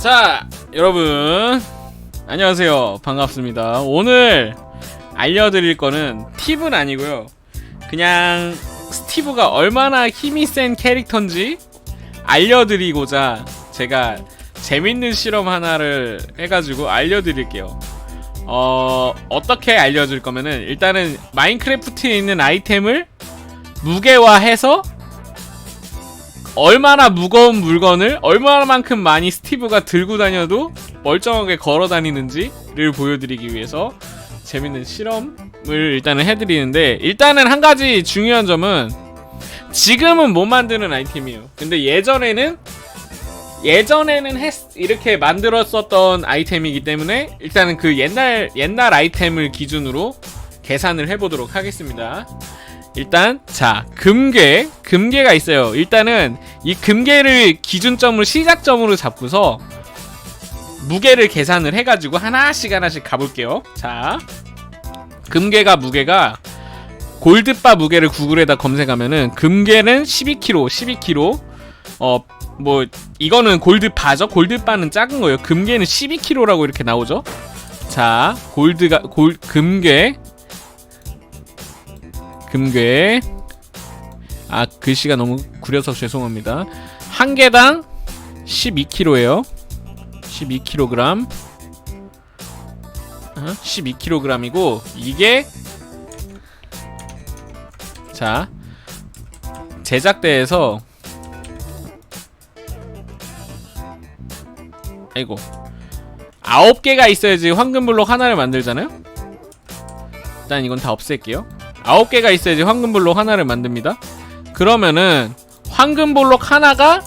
자, 여러분. 안녕하세요. 반갑습니다. 오늘 알려드릴 거는 팁은 아니고요. 그냥 스티브가 얼마나 힘이 센 캐릭터인지 알려드리고자 제가 재밌는 실험 하나를 해가지고 알려드릴게요. 어, 어떻게 알려줄 거면은 일단은 마인크래프트에 있는 아이템을 무게화해서 얼마나 무거운 물건을 얼마만큼 많이 스티브가 들고 다녀도 멀쩡하게 걸어 다니는지를 보여드리기 위해서 재밌는 실험을 일단은 해드리는데 일단은 한 가지 중요한 점은 지금은 못 만드는 아이템이에요. 근데 예전에는 예전에는 했, 이렇게 만들었었던 아이템이기 때문에 일단은 그 옛날 옛날 아이템을 기준으로 계산을 해보도록 하겠습니다. 일단 자 금괴 금괴가 있어요. 일단은 이 금괴를 기준점으로 시작점으로 잡고서 무게를 계산을 해가지고 하나씩 하나씩 가볼게요. 자 금괴가 무게가 골드바 무게를 구글에다 검색하면은 금괴는 12kg, 12kg. 어 뭐 이거는 골드바죠. 골드바는 작은 거예요. 금괴는 12kg라고 이렇게 나오죠. 자 골드가 골 금괴 금괴. 아 글씨가 너무 구려서 죄송합니다. 한 개당 12kg예요. 12kg 어? 12kg이고 이게 자 제작대에서 아이고 아홉 개가 있어야지 황금 블록 하나를 만들잖아요? 일단 이건 다 없앨게요 아홉 개가 있어야지 황금 블록 하나를 만듭니다. 그러면은 황금 블록 하나가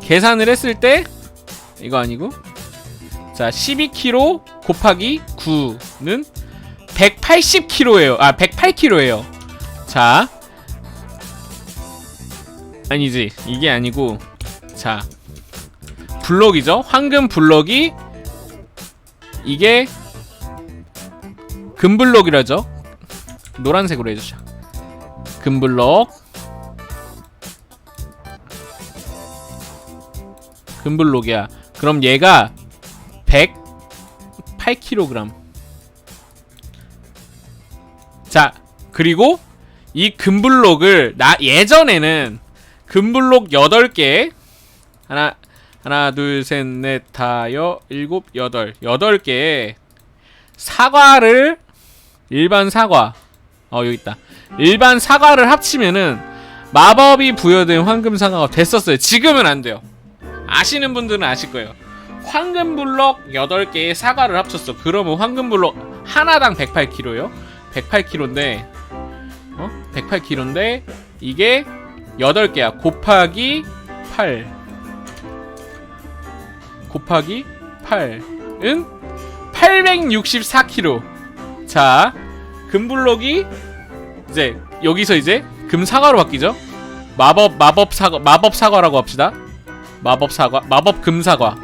계산을 했을 때 이거 아니고 자 12kg 곱하기 9는 180kg예요. 아 108kg예요. 자 아니지 이게 아니고 자 블록이죠. 황금 블록이 이게 금블록이라죠. 노란색으로 해주자. 금블럭. 금블록이야. 그럼 얘가 108kg. 자, 그리고 이 금블록을 나 예전에는 금블록 8개 하나 하나 둘 셋 넷 다여 일곱 여덟 여덟 개의 사과를 일반 사과 어 여기 있다. 일반 사과를 합치면은 마법이 부여된 황금 사과가 됐었어요. 지금은 안 돼요. 아시는 분들은 아실 거예요. 황금 블럭 8개의 사과를 합쳤어. 그러면 황금 블럭 하나당 108kg요. 108kg인데 어? 108kg인데 이게 8개야. 곱하기 8 곱하기 8은 864kg. 자, 금블록이 이제 여기서 이제 금사과로 바뀌죠. 마법 마법 사과 마법 사과라고 합시다. 마법 사과 마법 금사과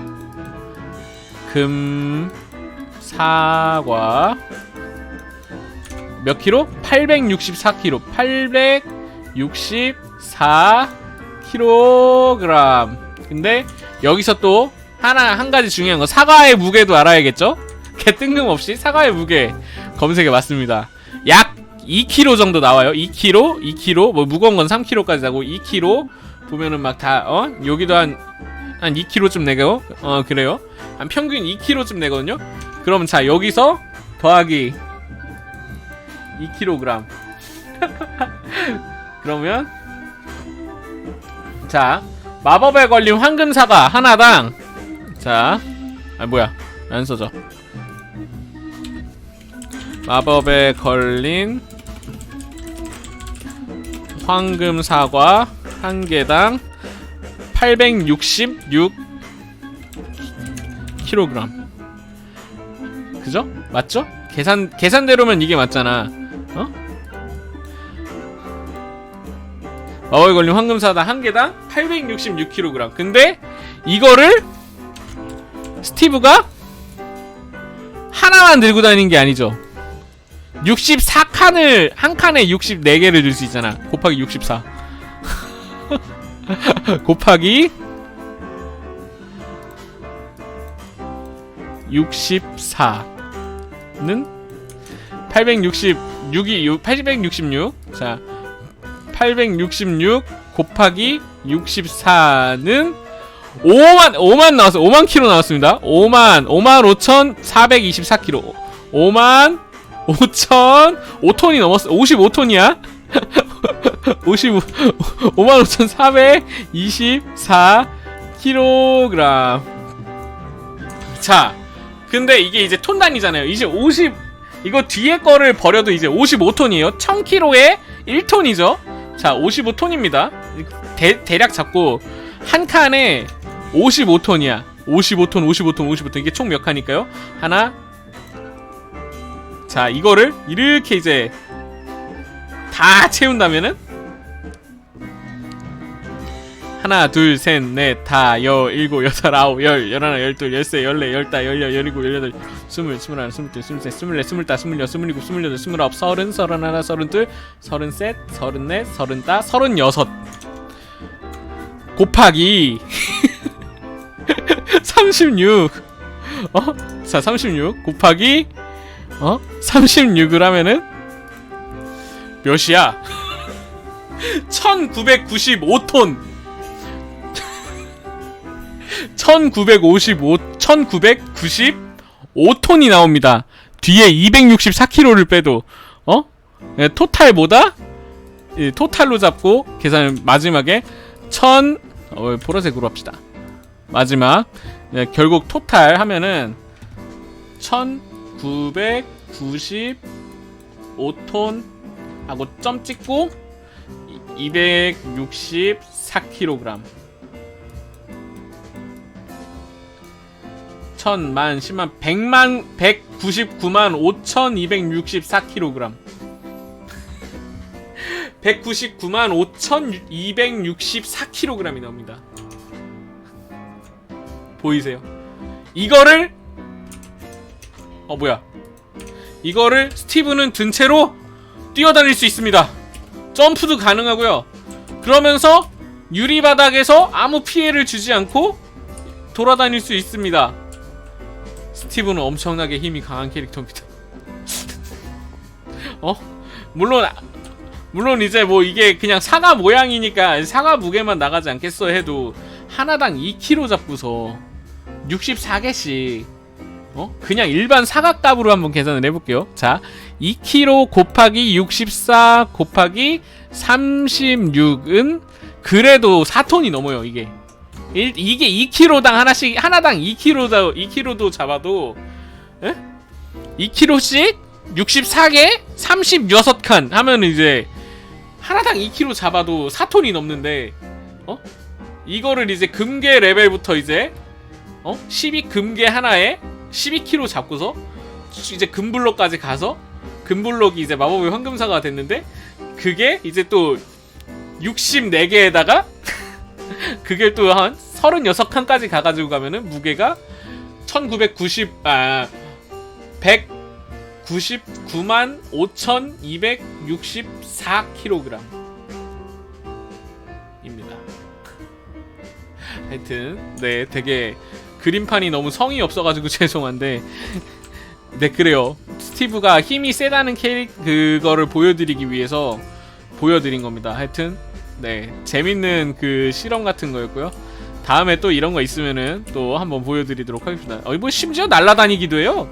금 사과 몇 킬로? 864kg 864kg 근데 여기서 또 하나 한 가지 중요한 거 사과의 무게도 알아야겠죠? 개 뜬금없이 사과의 무게 검색해 봤습니다. 약 2kg 정도 나와요. 2kg, 2kg, 뭐 무거운 건 3kg까지 나고 2kg 보면은 막 다 어? 여기도 한한 2kg쯤 내고 어 그래요. 한 평균 2kg쯤 내거든요. 그럼 자 여기서 더하기 2kg. 그러면 자 마법에 걸린 황금 사과 하나당 자 아 뭐야 안 써져. 마법에 걸린 황금 사과 한 개당 866 kg. 그죠? 맞죠? 계산 계산대로면 이게 맞잖아. 어? 마법에 걸린 황금 사과 한 개당 866kg. 근데 이거를 스티브가 하나만 들고 다니는 게 아니죠. 64칸을 한 칸에 64개를 들수 있잖아. 곱하기 64. 곱하기 866은 866이 866. 자, 866 곱하기 64는 5만 5만 나왔어. 5만 킬로 나왔습니다. 5만 5만 5,424 킬로. 5만 5천 5톤이 넘었어. 55톤이야. 55 5만 5,424 킬로그램. 자, 근데 이게 이제 톤 단위잖아요. 이제 50 이거 뒤에 거를 버려도 이제 55톤이에요. 1000kg에 1톤이죠. 자, 55톤입니다. 대, 대략 잡고 한 칸에 55톤이야. 55톤, 55톤, 55톤. 이게 총 몇 칸일까요? 하나. 자, 이거를 이렇게 이제 다 채운다면은 하나, 둘, 셋, 넷, 다, 여, 일곱, 여덟, 아홉, 열, 열하나, 열둘, 열세, 열네, 열다, 열여, 열일곱, 열여덟, 스물, 스물하나, 스물둘, 스물셋, 스물넷, 스물다, 스물여, 스물일곱, 스물여덟, 스물아홉, 서른, 서른하나, 서른둘, 서른셋, 서른넷, 서른다, 서른여섯. 곱하기 36. 어? 자, 36 곱하기 어? 36을 하면은 몇이야? 1995톤. 1955 1995톤이 나옵니다. 뒤에 264kg를 빼도 어? 예, 토탈 보다 예, 토탈로 잡고 계산 마지막에 1000 어, 보라색으로 합시다. 마지막 예, 결국 토탈 하면은 1995톤 하고 점 찍고 264kg. 천만, 십만, 백만, 백구십구만 오천 이백육십사 킬로그램. 백구십구만 오천 이백육십사 킬로그램이 나옵니다. 보이세요? 이거를 어 뭐야? 이거를 스티브는 든 채로 뛰어다닐 수 있습니다. 점프도 가능하고요. 그러면서 유리 바닥에서 아무 피해를 주지 않고 돌아다닐 수 있습니다. 스티브는 엄청나게 힘이 강한 캐릭터입니다. 어? 물론 물론 이제 뭐 이게 그냥 사과 모양이니까 사과 무게만 나가지 않겠어 해도 하나당 2kg 잡고서 64개씩 어? 그냥 일반 사각값으로 한번 계산을 해볼게요. 자, 2kg 곱하기 64 곱하기 36은 그래도 4톤이 넘어요. 이게 일, 이게 2kg당 하나씩 하나당 2kg도 2kg도 잡아도 에? 2kg씩 64개 36칸 하면 이제 하나당 2kg 잡아도 4톤이 넘는데 어? 이거를 이제 금괴 레벨부터 이제 어? 12 금괴 하나에 12kg 잡고서 이제 금블록까지 가서 금블록이 이제 마법의 황금사가 됐는데 그게 이제 또 64개에다가 그게 또 한 36칸까지 가가지고 가면은 무게가 1990, 아, 199만 5264kg. 입니다. 하여튼, 네, 되게 그림판이 너무 성의 없어가지고 죄송한데, 네, 그래요. 스티브가 힘이 세다는 캐릭, 그거를 보여드리기 위해서 보여드린 겁니다. 하여튼, 네 재밌는 그 실험 같은 거였고요. 다음에 또 이런 거 있으면은 또 한번 보여드리도록 하겠습니다. 어이 뭐 심지어 날라다니기도 해요.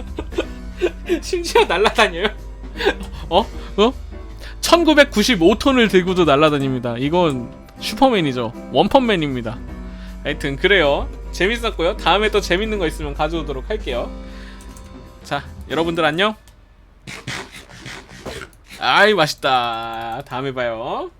심지어 날라다녀요. 어? 어? 1995톤을 들고도 날라다닙니다. 이건 슈퍼맨이죠. 원펀맨입니다. 하여튼 그래요. 재밌었고요. 다음에 또 재밌는 거 있으면 가져오도록 할게요. 자, 여러분들 안녕. 아이 맛있다. 다음에 봐요.